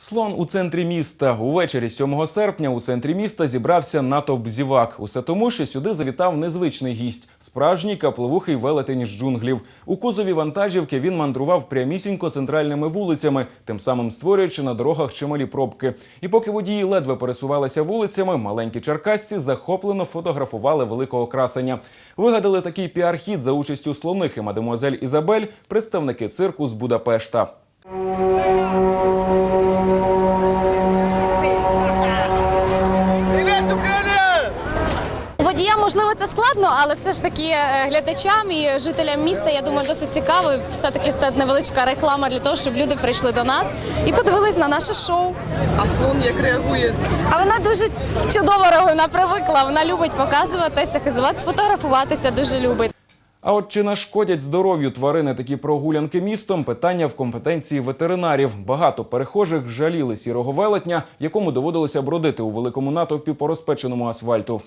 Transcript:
Слон у центрі міста. Увечері 7 серпня у центрі міста зібрався натовп зівак. Усе тому, що сюди завітав незвичний гість – справжній капловухий велетень з джунглів. У кузові вантажівки він мандрував прямісінько центральними вулицями, тим самим створюючи на дорогах чималі пробки. І поки водії ледве пересувалися вулицями, маленькі черкасці захоплено фотографували великого красення. Вигадали такий піар-хід за участю слонихи мадемуазель Ізабель, представники цирку з Будапешта. Водіям, можливо, це складно, але все ж таки е, глядачам і жителям міста, я думаю, досить цікаво. Все-таки це невеличка реклама для того, щоб люди прийшли до нас і подивились на наше шоу. А слон як реагує? А вона дуже чудово реагує, вона привикла. Вона любить показуватися, хизуватися, фотографуватися, дуже любить. А от чи нашкодять здоров'ю тварини такі прогулянки містом? Питання в компетенції ветеринарів. Багато перехожих жаліли сірого велетня, якому доводилося бродити у великому натовпі по розпеченому асфальту.